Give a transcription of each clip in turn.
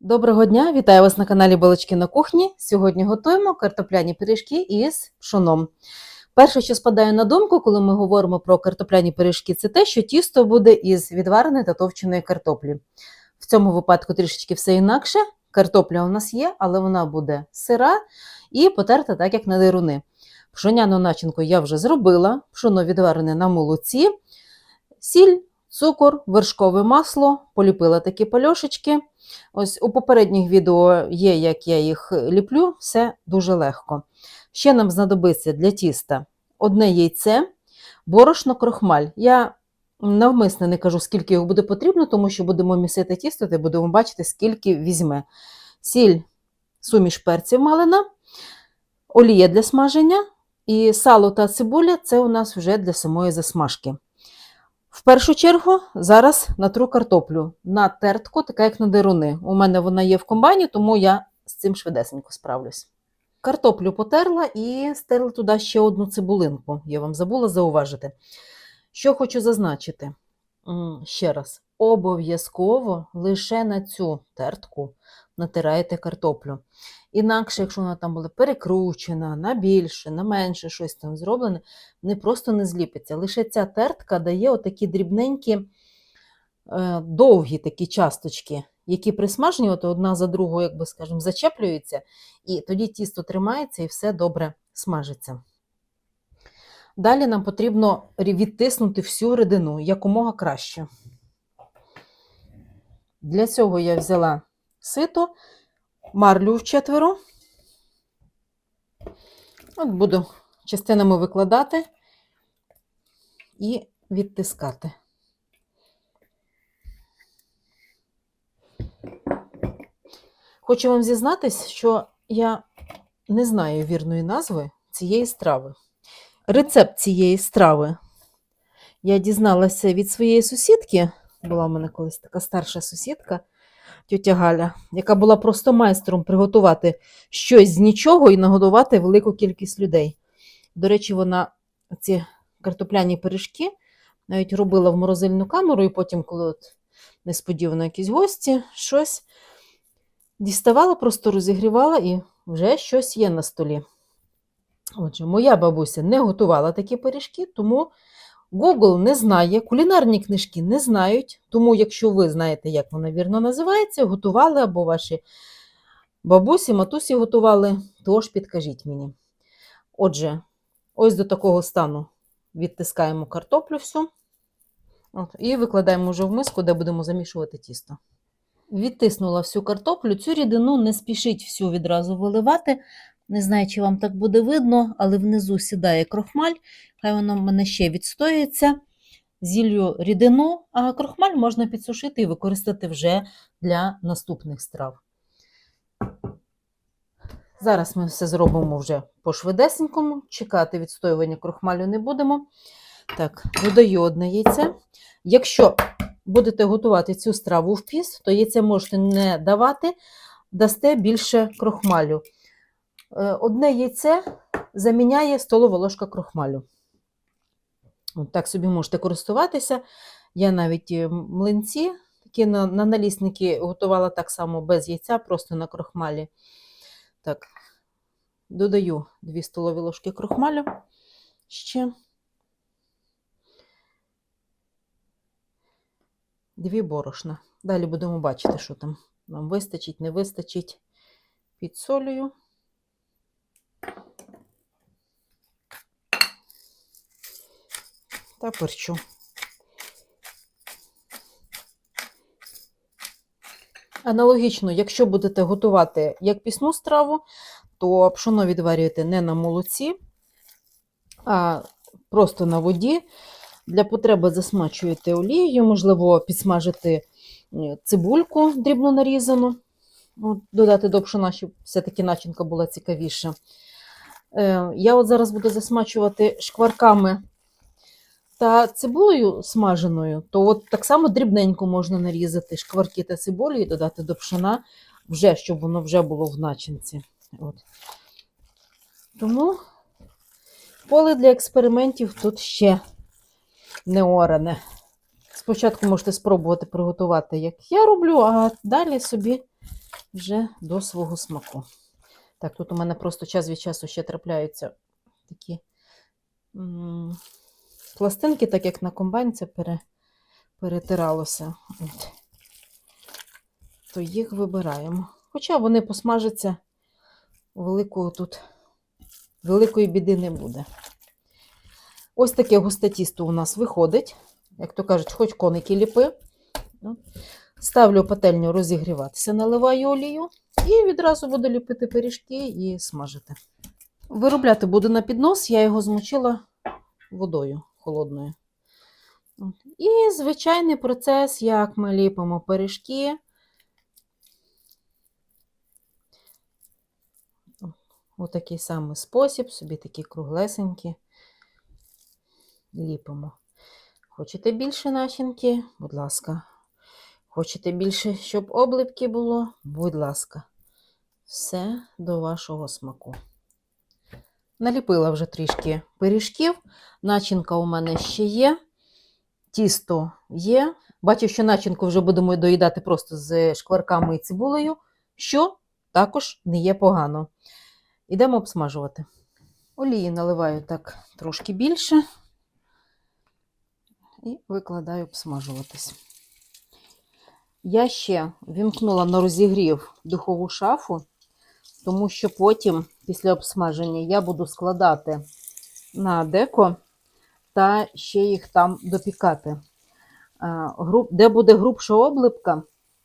Доброго дня, вітаю вас на каналі Балочки на кухні. Сьогодні готуємо картопляні пиріжки із пшоном. Перше, що спадає на думку, коли ми говоримо про картопляні пиріжки, це те, що тісто буде із відвареної та товченої картоплі. В цьому випадку трішечки все інакше. Картопля у нас є, але вона буде сира і потерта так, як на дируни. Пшоняну начинку я вже зробила, пшоно відварене на молоці, сіль, цукор, вершкове масло, поліпила такі пальошечки. Ось у попередніх відео є, як я їх ліплю, все дуже легко. Ще нам знадобиться для тіста одне яйце, борошно, крохмаль. Я навмисне не кажу, скільки його буде потрібно, тому що будемо місити тісто, та будемо бачити, скільки візьме. Сіль, суміш перців малина, олія для смаження і сало та цибуля це у нас вже для самої засмажки. В першу чергу зараз натру картоплю на тертку, така як на деруни. У мене вона є в комбайні, тому я з цим швидесенько справлюсь. Картоплю потерла і стерла туди ще одну цибулинку. Я вам забула зауважити. Що хочу зазначити ще раз: обов'язково лише на цю тертку натираєте картоплю. Інакше, якщо вона там була перекручена на більше, на менше щось там зроблене, не просто не зліпиться. Лише ця тертка дає отакі дрібненькі, е, довгі такі часточки, які при от одна за другою, як би скажемо, зачеплюються, і тоді тісто тримається і все добре смажиться. Далі нам потрібно відтиснути всю рідину якомога краще. Для цього я взяла сито, марлю в четверо. От буду частинами викладати і відтискати. Хочу вам зізнатись, що я не знаю вірної назви цієї страви. Рецепт цієї страви я дізналася від своєї сусідки. Була в мене колись така старша сусідка, тьотя Галя, яка була просто майстром приготувати щось з нічого і нагодувати велику кількість людей. До речі, вона ці картопляні пиріжки навіть робила в морозильну камеру, і потім, коли от несподівано якісь гості, щось діставала, просто розігрівала і вже щось є на столі. Отже, моя бабуся не готувала такі пиріжки, тому Google не знає, кулінарні книжки не знають. Тому, якщо ви знаєте, як вона вірно називається, готували або ваші бабусі, матусі готували, то ж підкажіть мені. Отже, ось до такого стану відтискаємо картоплю всю От, і викладаємо вже в миску, де будемо замішувати тісто. Відтиснула всю картоплю. Цю рідину не спішіть всю відразу виливати. Не знаю, чи вам так буде видно, але внизу сідає крохмаль, хай воно в мене ще відстоюється. Зіллю рідину, а крохмаль можна підсушити і використати вже для наступних страв. Зараз ми все зробимо вже по швидесенькому. Чекати відстоювання крохмалю не будемо. Так, додаю одне яйце. Якщо будете готувати цю страву в піс, то яйце можете не давати, дасте більше крохмалю. Е, Одне яйце заміняє столова ложка крохмалю. От так собі можете користуватися. Я навіть е, млинці такі на, на налісники готувала так само без яйця, просто на крохмалі. Так, додаю 2 столові ложки крохмалю ще. Дві борошна. Далі будемо бачити, що там нам вистачить, не вистачить. Підсолюю. Та перчу. Аналогічно, якщо будете готувати як пісну страву, то пшоно відварюєте не на молоці, а просто на воді. Для потреби засмачуєте олією, можливо, підсмажити цибульку дрібно нарізану, от, додати до пшона, щоб все-таки начинка була цікавіша. Е, Я от зараз буду засмачувати шкварками та цибулею смаженою, то от так само дрібненько можна нарізати шкварки та цибулю і додати до пшона, вже, щоб воно вже було в начинці. От. Тому поле для експериментів тут ще не оране. Спочатку можете спробувати приготувати, як я роблю, а далі собі вже до свого смаку. Так, тут у мене просто час від часу ще трапляються такі пластинки, так як на комбайн це пере, перетиралося. От. То їх вибираємо. Хоча вони посмажаться, великого тут великої біди не буде. Ось таке густе тісто у нас виходить. Як то кажуть, хоч коники ліпи. Ну, Ставлю пательню розігріватися, наливаю олію і відразу буду ліпити пиріжки і смажити. Виробляти буду на піднос, я його змочила водою холодною. І звичайний процес, як ми ліпимо пиріжки. Отакий самий спосіб, собі такі круглесенькі ліпимо. Хочете більше начинки? Будь ласка. Хочете більше, щоб обливки було? Будь ласка. Все до вашого смаку. Наліпила вже трішки пиріжків. Начинка у мене ще є. Тісто є. Бачу, що начинку вже будемо доїдати просто з шкварками і цибулею, що також не є погано. Ідемо обсмажувати. Олії наливаю так трошки більше і викладаю обсмажуватись. Я ще вімкнула на розігрів духову шафу, тому що потім, після обсмаження, я буду складати на деко та ще їх там допікати. Де буде грубша облипка,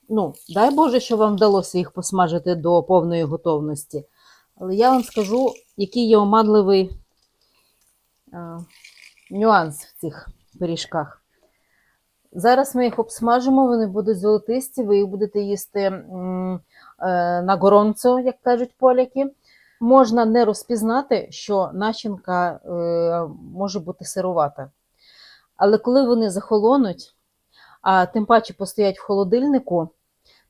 ну, дай Боже, що вам вдалося їх посмажити до повної готовності. Але я вам скажу, який є оманливий нюанс в цих пиріжках. Зараз ми їх обсмажимо, вони будуть золотисті, ви їх будете їсти е, на горонцо, як кажуть поляки. Можна не розпізнати, що начинка е, може бути сирувата. Але коли вони захолонуть, а тим паче постоять в холодильнику,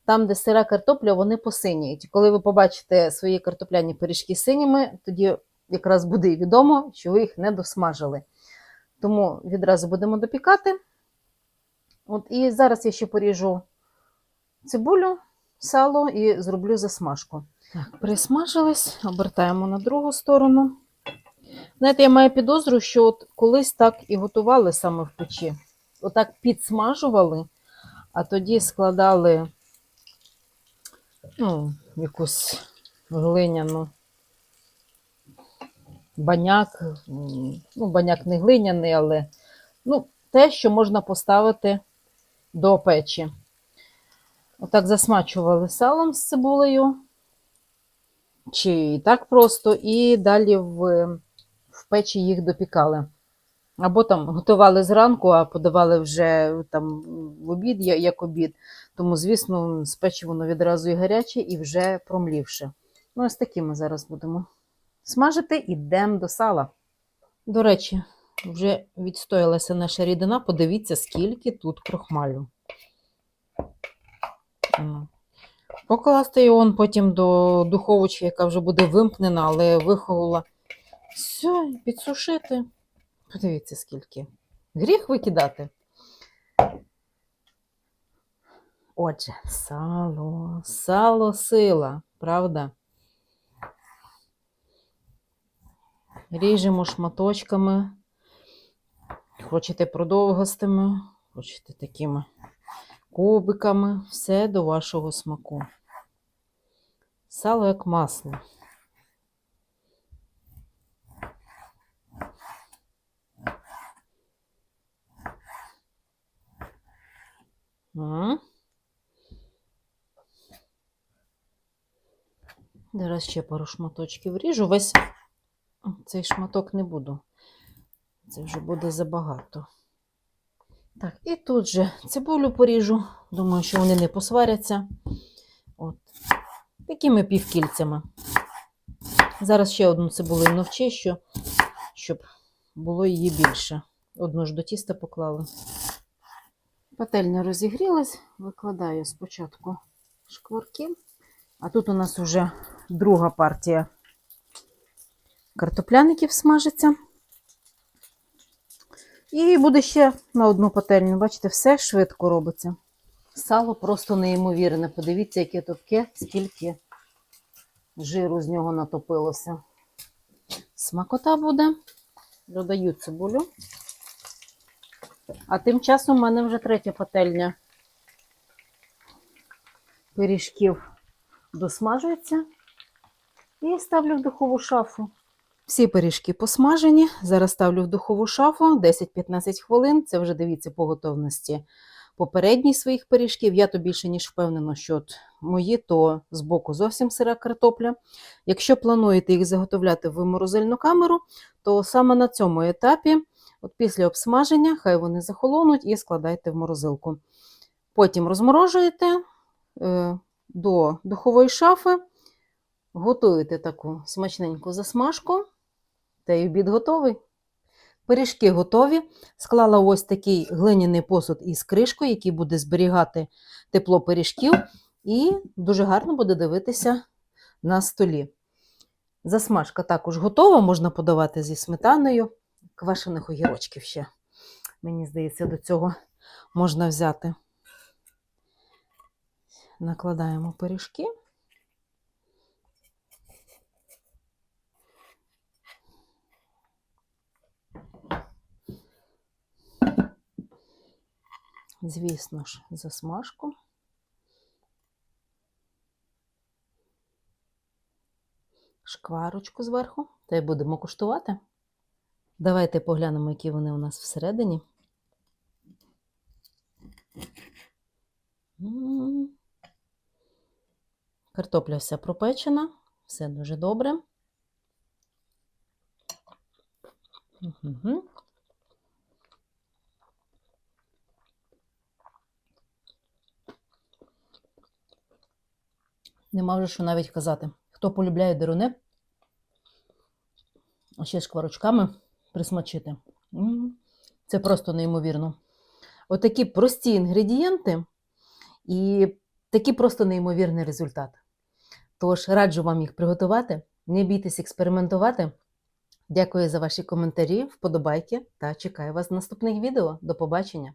там, де сира картопля, вони посиніють. Коли ви побачите свої картопляні пиріжки синіми, тоді якраз буде відомо, що ви їх не досмажили. Тому відразу будемо допікати. От, і зараз я ще поріжу цибулю, сало і зроблю засмажку. Так, присмажились, обертаємо на другу сторону. Знаєте, я маю підозру, що от колись так і готували саме в печі. Отак підсмажували, а тоді складали ну, якусь глиняну баняк. Ну, баняк не глиняний, але ну, те, що можна поставити до печі. Отак засмачували салом з цибулею, чи так просто, і далі в, в печі їх допікали. Або там готували зранку, а подавали вже там в обід, як обід. Тому, звісно, з печі воно відразу і гаряче, і вже промлівше. Ну, ось такі ми зараз будемо смажити, ідемо до сала. До речі, вже відстоялася наша рідина. Подивіться, скільки тут крохмалю. Покласти його потім до духовочки, яка вже буде вимкнена, але виховала. Все, підсушити. Подивіться, скільки. Гріх викидати. Отже, сало, сало сила, правда? Ріжемо шматочками. Хочете продовгостими, хочете такими кубиками, все до вашого смаку. Сало як масло. М. Зараз ще пару шматочків ріжу. Весь цей шматок не буду. Це вже буде забагато. Так, і тут же цибулю поріжу. Думаю, що вони не посваряться. От. Такими півкільцями. Зараз ще одну цибулину вчищу, щоб було її більше. Одну ж до тіста поклали. Пательня розігрілась, викладаю спочатку шкварки. А тут у нас вже друга партія картопляників смажиться. І буде ще на одну пательню. Бачите, все швидко робиться. Сало просто неймовірне. Подивіться, яке топке, скільки жиру з нього натопилося. Смакота буде. Додаю цибулю. А тим часом в мене вже третя пательня пиріжків досмажується. І ставлю в духову шафу. Всі пиріжки посмажені. Зараз ставлю в духову шафу 10-15 хвилин. Це вже дивіться по готовності попередніх своїх пиріжків. Я то більше ніж впевнена, що от мої то збоку зовсім сира картопля. Якщо плануєте їх заготовляти в морозильну камеру, то саме на цьому етапі, от після обсмаження, хай вони захолонуть і складайте в морозилку. Потім розморожуєте е, до духової шафи, готуєте таку смачненьку засмажку, та й обід готовий. Пиріжки готові. Склала ось такий глиняний посуд із кришкою, який буде зберігати тепло пиріжків, і дуже гарно буде дивитися на столі. Засмажка також готова, можна подавати зі сметаною, квашених огірочків ще. Мені здається, до цього можна взяти. Накладаємо пиріжки. Звісно ж, засмажку. Шкварочку зверху. Та й будемо куштувати. Давайте поглянемо, які вони у нас всередині. Картопля вся пропечена, все дуже добре. Угу. Нема вже що навіть казати. Хто полюбляє деруни, а ще шкварочками присмачити. Це просто неймовірно. Отакі прості інгредієнти і такий просто неймовірний результат. Тож раджу вам їх приготувати. Не бійтесь експериментувати. Дякую за ваші коментарі, вподобайки та чекаю вас в наступних відео. До побачення!